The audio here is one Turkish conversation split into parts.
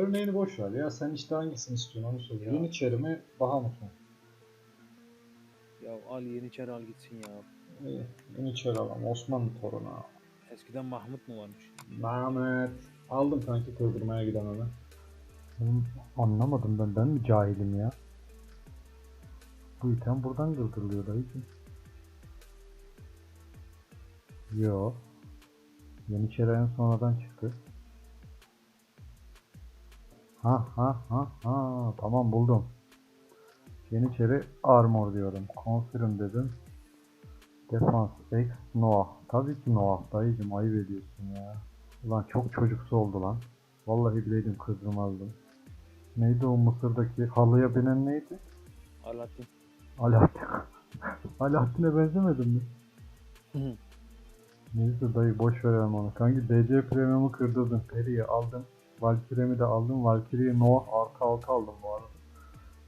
örneğini boş ver ya. Sen işte hangisini istiyorsun onu söyle. Ya. Yeniçeri mi, Bahamut mu? Ya al Yeniçeri al gitsin ya. İyi. Yeniçeri alalım. Osmanlı torunu. Eskiden Mahmut mu varmış? Mehmet. Aldım kanki kırdırmaya giden onu. Anlamadım ben. Ben mi cahilim ya? Bu item buradan kırdırılıyor dayıcım. Yo. Yeniçeri en sonradan çıktı. Ha ha ha ha. Tamam buldum. Yeniçeri armor diyorum. Confirm dedim. Defans X Noah. Tabii ki Noah dayıcım ayıp ediyorsun ya. Ulan çok çocuksu oldu lan. Vallahi bileydim kırdırmazdım. Neydi o Mısır'daki halıya binen neydi? Alaaddin. Alaaddin. Alaaddin'e benzemedin mi? Neyse dayı boş verelim onu. Kanki DC Premium'u kırdırdın. Peri'yi aldım. Valkyrie'mi de aldım. Valkyrie'yi Noah artı altı aldım bu arada.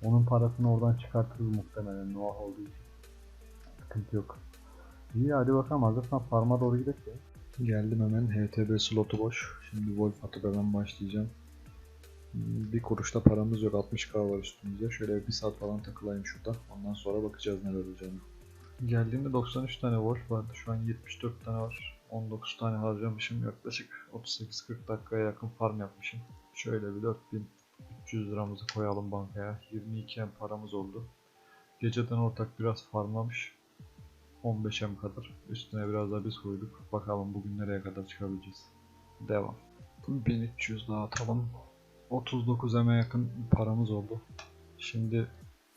Onun parasını oradan çıkartırız muhtemelen Noah olduğu için. Sıkıntı yok. İyi hadi bakalım hazırsan farma doğru gidelim. Geldim hemen. HTB slotu boş. Şimdi Wolf atıp hemen başlayacağım. Hmm, Bir kuruşta paramız yok. 60k var üstümüzde. Şöyle bir saat falan takılayım şurada. Ondan sonra bakacağız neler olacağını. Geldiğimde 93 tane Wolf vardı. Şu an 74 tane var. 19 tane harcamışım. Yaklaşık 38-40 dakikaya yakın farm yapmışım. Şöyle bir 4300 liramızı koyalım bankaya. 22 M paramız oldu. Geceden ortak biraz farmlamış. 15 M kadar. Üstüne biraz daha biz koyduk. Bakalım bugün nereye kadar çıkabileceğiz. Devam. 1300 daha atalım. 39 M'e yakın paramız oldu. Şimdi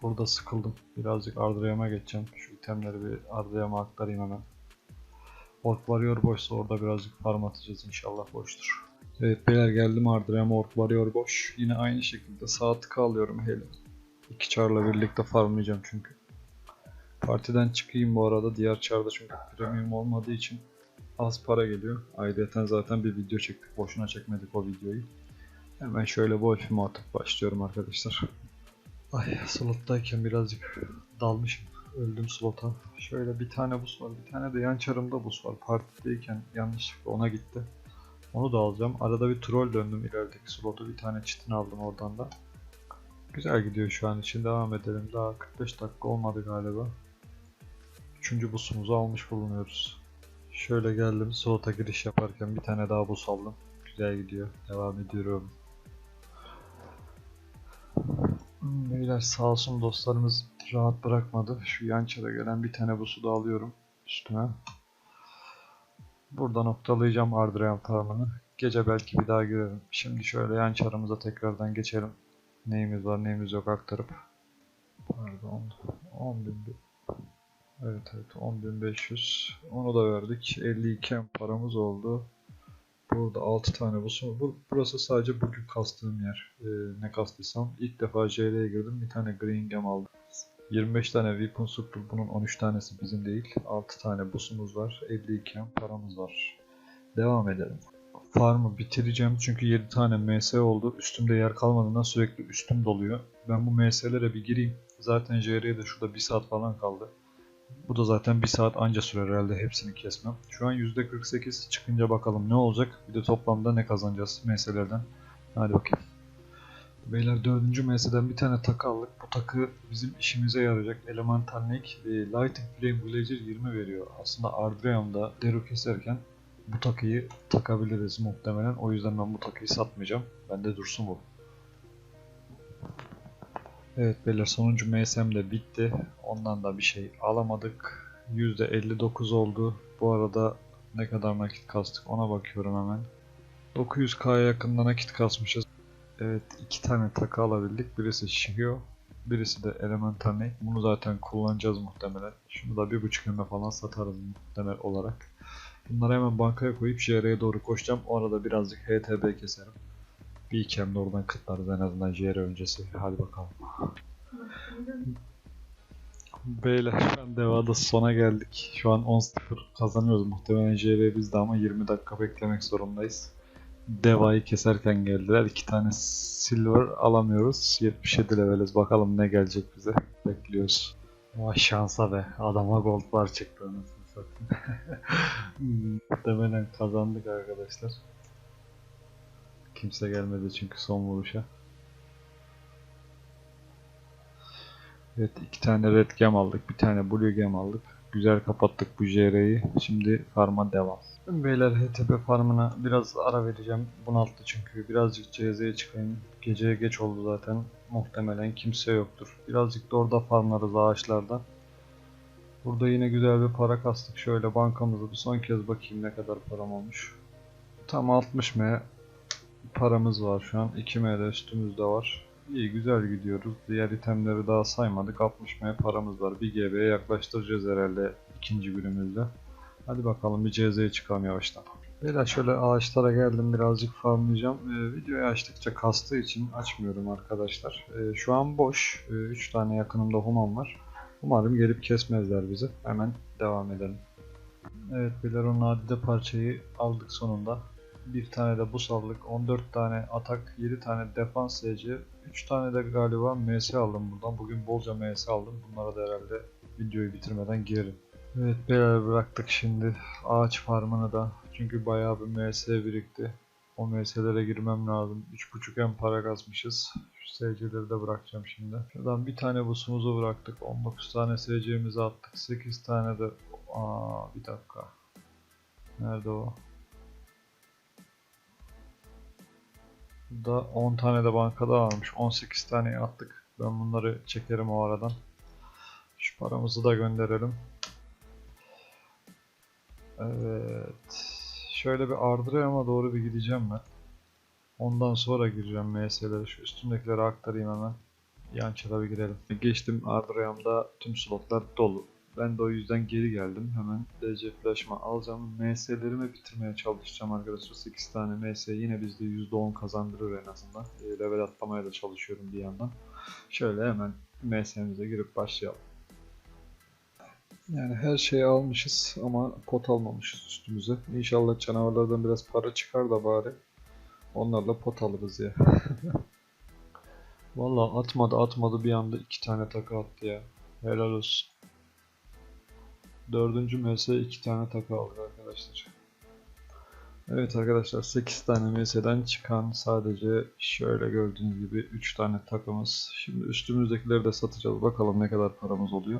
burada sıkıldım. Birazcık Ardriam'a geçeceğim. Şu itemleri bir Ardriam'a aktarayım hemen. Ork Warrior boşsa orada birazcık farm atacağız inşallah boştur. Evet beyler geldim Ardriam'a Ork Warrior boş. Yine aynı şekilde sağ tıkı alıyorum hele. İki çarla birlikte farmlayacağım çünkü. Partiden çıkayım bu arada. Diğer çarda çünkü premium olmadığı için az para geliyor. Ayrıca zaten bir video çektik. Boşuna çekmedik o videoyu. Hemen şöyle Wolf'ümü atıp başlıyorum arkadaşlar. Ay slottayken birazcık dalmışım. Öldüm slota. Şöyle bir tane bus var. Bir tane de yan çarımda bus var. Partideyken yanlışlıkla ona gitti. Onu da alacağım. Arada bir troll döndüm ilerideki slotu. Bir tane çitin aldım oradan da. Güzel gidiyor şu an için. Devam edelim. Daha 45 dakika olmadı galiba. Üçüncü busumuzu almış bulunuyoruz. Şöyle geldim slota giriş yaparken bir tane daha bus aldım. Güzel gidiyor. Devam ediyorum. Beyler sağ olsun dostlarımız rahat bırakmadı. Şu yan çara gelen bir tane busu da alıyorum üstüme. Burada noktalayacağım Ardrian farmını. Gece belki bir daha girerim. Şimdi şöyle yan çarımıza tekrardan geçelim. Neyimiz var neyimiz yok aktarıp. Pardon. 10 bin Evet evet 10.500 onu da verdik 52 M paramız oldu burada 6 tane bu bu burası sadece bugün kastığım yer. Ee, ne kastıysam. İlk defa JR'ye girdim. Bir tane Green Gem aldım. 25 tane Weapon Super bunun 13 tanesi bizim değil. 6 tane busumuz var. 52 M paramız var. Devam edelim. Farmı bitireceğim çünkü 7 tane MS oldu. Üstümde yer kalmadığından sürekli üstüm doluyor. Ben bu MS'lere bir gireyim. Zaten JR'ye de şurada 1 saat falan kaldı bu da zaten bir saat anca sürer herhalde hepsini kesmem. Şu an %48 çıkınca bakalım ne olacak. Bir de toplamda ne kazanacağız meselelerden. Hadi bakayım. Beyler dördüncü meseleden bir tane takı aldık. Bu takı bizim işimize yarayacak. Elemental Neck e, Lighting Flame Villager 20 veriyor. Aslında Ardreum'da Dero keserken bu takıyı takabiliriz muhtemelen. O yüzden ben bu takıyı satmayacağım. Bende dursun bu. Evet beyler sonuncu MSM de bitti. Ondan da bir şey alamadık. %59 oldu. Bu arada ne kadar nakit kastık ona bakıyorum hemen. 900k'ya yakında nakit kasmışız. Evet iki tane takı alabildik. Birisi Shihyo. Birisi de Elemental Neck. Bunu zaten kullanacağız muhtemelen. Şunu da 1.5 eme falan satarız muhtemel olarak. Bunları hemen bankaya koyup JR'ye doğru koşacağım. O arada birazcık HTB keserim. Bir iki hem de oradan kıtlarız en azından JR öncesi. Hadi bakalım. Beyler şu an Deva'da sona geldik. Şu an 10-0 kazanıyoruz. Muhtemelen JR bizde ama 20 dakika beklemek zorundayız. Deva'yı keserken geldiler. İki tane silver alamıyoruz. 77 leveliz. Bakalım ne gelecek bize. Bekliyoruz. Vay şansa be. Adama goldlar çıktı. Muhtemelen kazandık arkadaşlar. Kimse gelmedi çünkü son vuruşa. Evet iki tane red gem aldık. Bir tane blue gem aldık. Güzel kapattık bu JR'yi. Şimdi farma devam. Beyler HTP farmına biraz ara vereceğim. Bunalttı çünkü. Birazcık CZ'ye çıkayım. Geceye geç oldu zaten. Muhtemelen kimse yoktur. Birazcık da orada farmlarız ağaçlarda. Burada yine güzel bir para kastık. Şöyle bankamızı bir son kez bakayım ne kadar param olmuş. Tam 60 M paramız var şu an. 2 M de üstümüzde var. İyi güzel gidiyoruz. Diğer itemleri daha saymadık. 60 M paramız var. Bir GB'ye yaklaştıracağız herhalde ikinci günümüzde. Hadi bakalım bir CZ'ye çıkalım yavaştan. Beyler şöyle ağaçlara geldim birazcık farmlayacağım. Ee, videoyu açtıkça kastığı için açmıyorum arkadaşlar. Ee, şu an boş. 3 tane yakınımda human var. Umarım gelip kesmezler bizi. Hemen devam edelim. Evet beyler o nadide parçayı aldık sonunda. Bir tane de bus aldık. 14 tane atak, 7 tane defans SC, 3 tane de galiba MS aldım buradan. Bugün bolca MS aldım. Bunlara da herhalde videoyu bitirmeden girerim. Evet beyler bıraktık şimdi ağaç farmını da. Çünkü bayağı bir MS birikti. O MS'lere girmem lazım. 3.5 en para kasmışız. Şu de bırakacağım şimdi. Şuradan bir tane busumuzu bıraktık. 19 tane SC'mizi attık. 8 tane de... Aa bir dakika. Nerede o? Da 10 tane de bankada almış. 18 tane attık. Ben bunları çekerim o aradan. Şu paramızı da gönderelim. Evet. Şöyle bir Ardırayam'a doğru bir gideceğim ben. Ondan sonra gireceğim MS'lere. Şu üstümdekileri aktarayım hemen. Yan çara bir girelim. Geçtim Ardırayam'da tüm slotlar dolu. Ben de o yüzden geri geldim. Hemen DC Flash'ımı alacağım. MS'lerimi bitirmeye çalışacağım arkadaşlar. 8 tane MS yine bizde %10 kazandırır en azından. E, level atlamaya da çalışıyorum bir yandan. Şöyle hemen MS'mize girip başlayalım. Yani her şeyi almışız ama pot almamışız üstümüze. İnşallah canavarlardan biraz para çıkar da bari. Onlarla pot alırız ya. Vallahi atmadı atmadı bir anda iki tane takı attı ya. Helal olsun. Dördüncü MS iki tane takı aldık arkadaşlar. Evet arkadaşlar 8 tane MS'den çıkan sadece şöyle gördüğünüz gibi 3 tane takımız. Şimdi üstümüzdekileri de satacağız. Bakalım ne kadar paramız oluyor.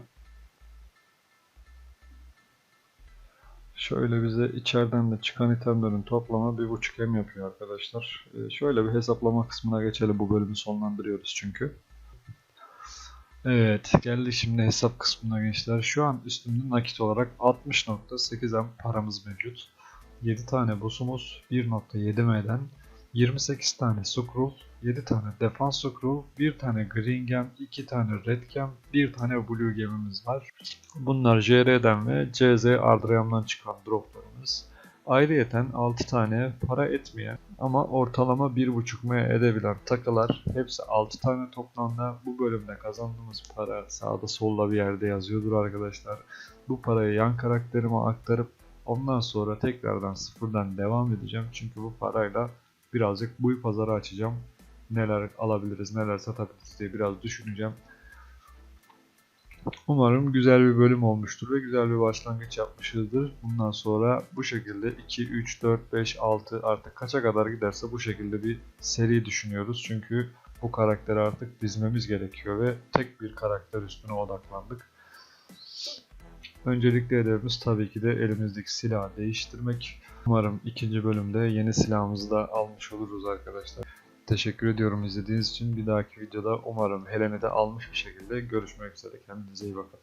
Şöyle bize içeriden de çıkan itemlerin toplamı 1.5 M yapıyor arkadaşlar. Ee, şöyle bir hesaplama kısmına geçelim. Bu bölümü sonlandırıyoruz çünkü. Evet geldik şimdi hesap kısmına gençler. Şu an üstümde nakit olarak 60.8 M paramız mevcut. 7 tane boss'umuz 1.7 M'den 28 tane scroll, 7 tane defans scroll, 1 tane green gem, 2 tane red gem, 1 tane blue gemimiz var. Bunlar JR'den ve CZ Ardrayam'dan çıkan droplarımız. Ayrıyeten 6 tane para etmeyen ama ortalama 1.5 M edebilen takılar. Hepsi 6 tane toplamda bu bölümde kazandığımız para sağda solda bir yerde yazıyordur arkadaşlar. Bu parayı yan karakterime aktarıp ondan sonra tekrardan sıfırdan devam edeceğim. Çünkü bu parayla birazcık buy pazarı açacağım. Neler alabiliriz, neler satabiliriz diye biraz düşüneceğim. Umarım güzel bir bölüm olmuştur ve güzel bir başlangıç yapmışızdır. Bundan sonra bu şekilde 2, 3, 4, 5, 6 artık kaça kadar giderse bu şekilde bir seri düşünüyoruz. Çünkü bu karakteri artık dizmemiz gerekiyor ve tek bir karakter üstüne odaklandık. Öncelikli hedefimiz tabii ki de elimizdeki silahı değiştirmek. Umarım ikinci bölümde yeni silahımızı da almış oluruz arkadaşlar. Teşekkür ediyorum izlediğiniz için. Bir dahaki videoda umarım Helen'i de almış bir şekilde görüşmek üzere. Kendinize iyi bakın.